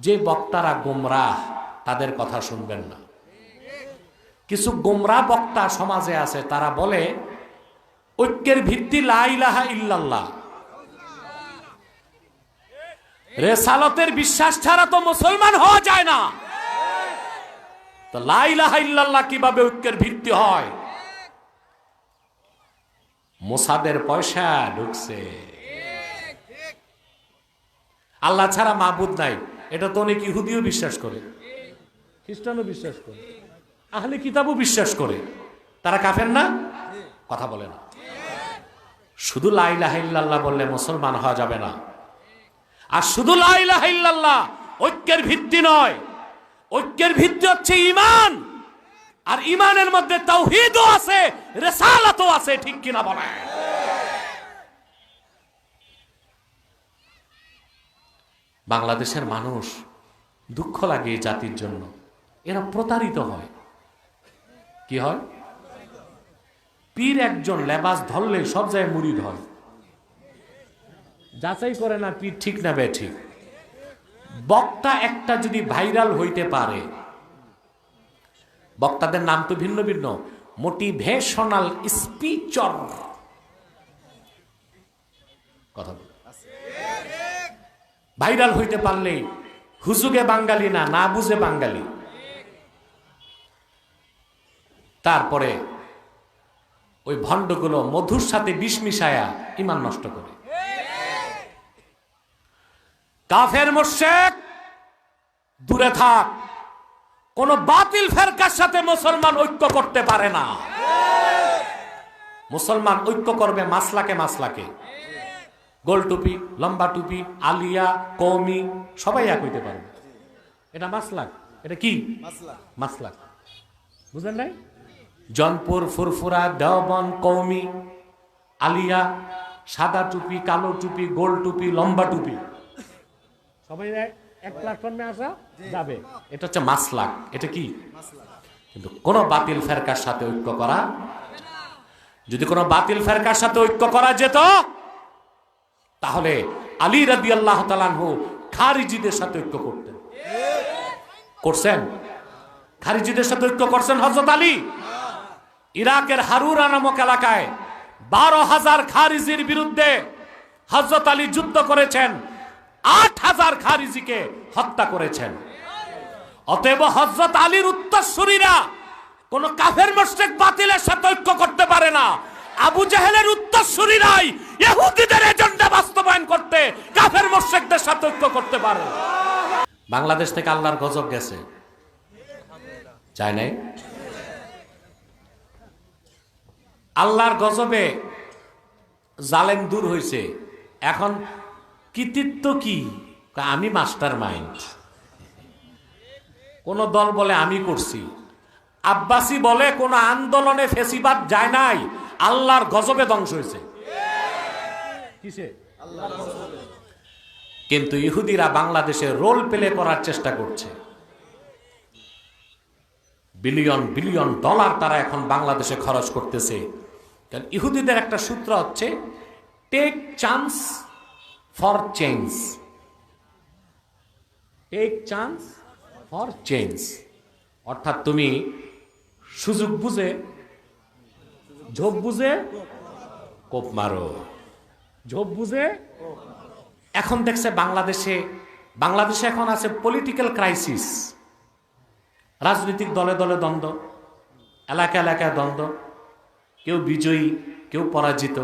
যে বক্তারা গোমরাহ, তাদের কথা শুনবেন না। কিছু গোমরা বক্তা সমাজে আছে, তারা বলে, ঐক্যের ভিত্তি লাইলাহা ইল্লাল্লাহ। রেসালতের বিশ্বাস ছাড়া তো মুসলমান হওয়া যায় না। তো লাইলাহা ইল্লাল্লাহ কীভাবে ঐক্যের ভিত্তি হয়? মোসাদের পয়সা ঢুকছে। আল্লাহ ছাড়া মাহবুদ নাই। এটা তো অনেক ইহুদিও বিশ্বাস করে। খ্রিস্টানও বিশ্বাস করে। আহলে কিতাবও বিশ্বাস করে। তারা কাফের না? কথা বলে না। শুধু লাইলাহ ইল্লাল্লাহ বললে মুসলমান হওয়া যাবে না। আর শুধু লাইলাহ ইল্লাল্লাহ ঐক্যের ভিত্তি নয়। ঐক্যের ভিত্তি হচ্ছে ইমান আর ইমানের মধ্যে তাওহীদও আছে, রেসালাতও আছে, ঠিক কিনা বলে বাংলাদেশের মানুষ দুঃখ লাগে জাতির জন্য। এরা প্রতারিত হয়। কি হয়? পীর একজন লেবাস ধরলে সব জায়গায় মুড়ি হয় যাচাই করে না পীর ঠিক না বে ঠিক বক্তা একটা যদি ভাইরাল হইতে পারে, বক্তাদের নাম তো ভিন্ন ভিন্ন, মোটিভেশনাল স্পিচর। কথা। ভাইরাল হইতে পারলে হুজুগে বাঙালি না না বুঝে বাঙালি। তারপরে ওই ভণ্ডগুলো মধুর সাথে বিষ মিশায়া ইমান নষ্ট করে। কাফের মোশেক, দূরে থাক, কোন বাতিল ফেরকার সাথে মুসলমান ঐক্য করতে পারে না। মুসলমান ঐক্য করবে মাসলাকে মাসলাকে। গোল টুপি লম্বা টুপি আলিয়া কৌমি সবাই এক হইতে পারবে এটা মাসলাক। এটা কি? মাসলাক। বুঝলেন নাই? জনপুর ফুরফুরা দেওবন কৌমি আলিয়া সাদা টুপি কালো টুপি গোল টুপি লম্বা টুপি। সবাই এক- এক প্ল্যাটফর্মে আসা যাবে। এটা হচ্ছে মাসলাক। এটা কি? কিন্তু কোন বাতিল ফেরকার সাথে ঐক্য করা যদি কোনো বাতিল ফেরকার সাথে ঐক্য করা যেত তাহলে আলী রাদি আল্লাহ তালানহু খারিজিদের সাথে ঐক্য করতেন। করছেন? খারিজিদের সাথে ঐক্য করছেন হজরত আলী? ইরাকের হারুরা নামক এলাকায় বারো হাজার খারিজির বিরুদ্ধে হজরত আলী যুদ্ধ করেছেন, আট হাজার খারিজিকে হত্যা করেছেন। অতএব হজরত আলীর উত্তরসূরিরা কোন কাফের মোশেক বাতিলের সাথে ঐক্য করতে পারে না। আবু জাহেলের উত্তরসূরিরাই ইহুদিদের এজেন্ডা বাস্তবায়ন করতে কাফের মোশেকদের সাথে ঐক্য করতে পারে। বাংলাদেশ থেকে আল্লাহর গজব গেছে। চাই নাই? আল্লাহর গজবে জালেম দূর হয়েছে এখন কৃতিত্ব কি? আমি মাস্টার মাইন্ড। কোন দল বলে আমি করছি। আব্বাসি বলে কোন আন্দোলনে ফেসিবাদ যায় নাই। আল্লাহর গজবে ধ্বংস হয়েছে। কিন্তু ইহুদিরা বাংলাদেশে রোল প্লে করার চেষ্টা করছে। বিলিয়ন বিলিয়ন ডলার তারা এখন বাংলাদেশে খরচ করতেছে। কারণ ইহুদিদের একটা সূত্র হচ্ছে take chance for change take chance for change অর্থাৎ তুমি সুযোগ বুঝে ঝোপ বুঝে? কোপ মারো। ঝোপ বুঝে? এখন দেখছে বাংলাদেশে বাংলাদেশে এখন আছে পলিটিক্যাল ক্রাইসিস রাজনৈতিক দলে দলে দ্বন্দ্ব এলাকা এলাকায় দ্বন্দ্ব কেউ বিজয়ী কেউ পরাজিত।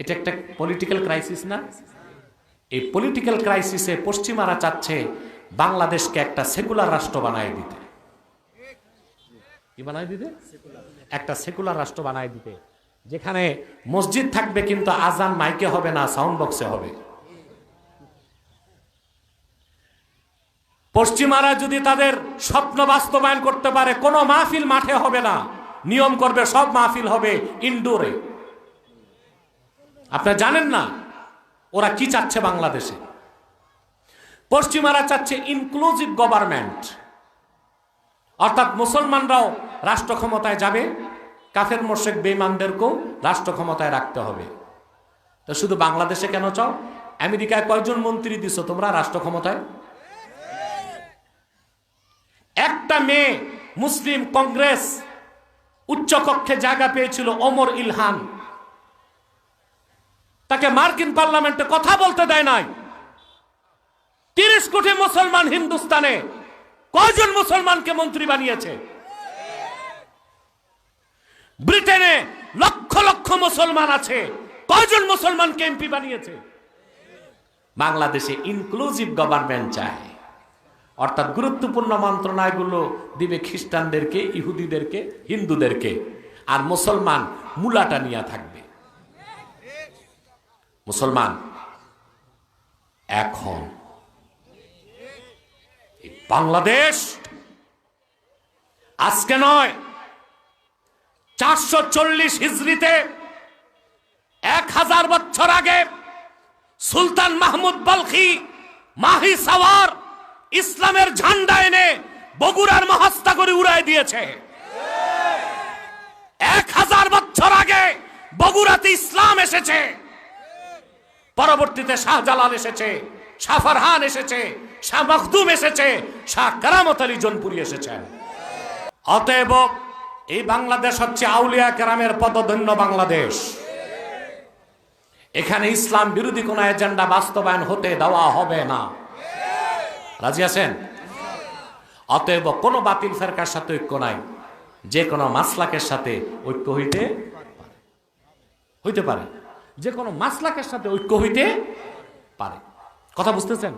এটা একটা পলিটিক্যাল ক্রাইসিস না? এই পলিটিক্যাল ক্রাইসিসে পশ্চিমারা চাচ্ছে বাংলাদেশকে একটা সেকুলার রাষ্ট্র বানায় দিতে। কি বানায় দিতে? একটা সেকুলার রাষ্ট্র বানায় দিতে। যেখানে মসজিদ থাকবে কিন্তু আজান মাইকে হবে না সাউন্ড বক্সে হবে। পশ্চিমারা যদি তাদের স্বপ্ন বাস্তবায়ন করতে পারে, কোনো মাহফিল মাঠে হবে না। নিয়ম করবে, সব মাহফিল হবে ইনডোরে আপনারা জানেন না, ওরা কি চাচ্ছে বাংলাদেশে? পশ্চিমারা চাচ্ছে ইনক্লুসিভ গভর্নমেন্ট অর্থাৎ মুসলমানরাও রাষ্ট্র ক্ষমতায় যাবে, কাফের, মোশেক বেইমানদেরকেও রাষ্ট্র ক্ষমতায় রাখতে হবে। তো শুধু বাংলাদেশে কেন চাও? আমেরিকায় কয়জন মন্ত্রী দিছো তোমরা রাষ্ট্র ক্ষমতায়? একটা মেয়ে মুসলিম কংগ্রেস উচ্চকক্ষে জায়গা পেয়েছিল অমর ইলহান। তাকে মার্কিন পার্লামেন্টে কথা বলতে দেয় নাই। তিরিশ কোটি মুসলমান হিন্দুস্তানে কয়জন মুসলমানকে মন্ত্রী বানিয়েছে? ব্রিটেনে লক্ষ লক্ষ মুসলমান আছে। কয়জন মুসলমানকে এমপি বানিয়েছে? বাংলাদেশে ইনক্লুসিভ গভর্নমেন্ট চায়। অর্থাৎ গুরুত্বপূর্ণ মন্ত্রণালয়গুলো দিবে খ্রিস্টানদেরকে, ইহুদিদেরকে, হিন্দুদেরকে। আর মুসলমান মুলাটা নিয়ে থাকবে। মুসলমান, এখন বাংলাদেশ আজকে নয়, চারশো চল্লিশ হিজড়িতে এক হাজার বছর আগে সুলতান মাহমুদ বলখি মাহি সাওয়ার ইসলামের ঝান্ডা এনে বগুড়ার মহাস্তা করে উড়াই দিয়েছে। এক হাজার বছর আগে বগুড়াতে ইসলাম এসেছে। পরবর্তীতে শাহজালাল এসেছে, শাহফারহান এসেছে শাহ মখদুম এসেছে, শাহ কারামত আলী জনপুরি এসেছেন। অতএব এই বাংলাদেশ হচ্ছে আউলিয়া কেরামের পদধন্য বাংলাদেশ। এখানে ইসলাম বিরোধী কোন এজেন্ডা বাস্তবায়ন হতে দেওয়া হবে না। রাজি আছেন? অতএব কোনো বাতিল ফেরকার সাথে ঐক্য নাই। যে কোনো মাসলাকের সাথে ঐক্য হইতে পারে। হইতে পারে। যে কোনো মাসলাকের সাথে ঐক্য হইতে পারে। কথা বুঝতেছেন?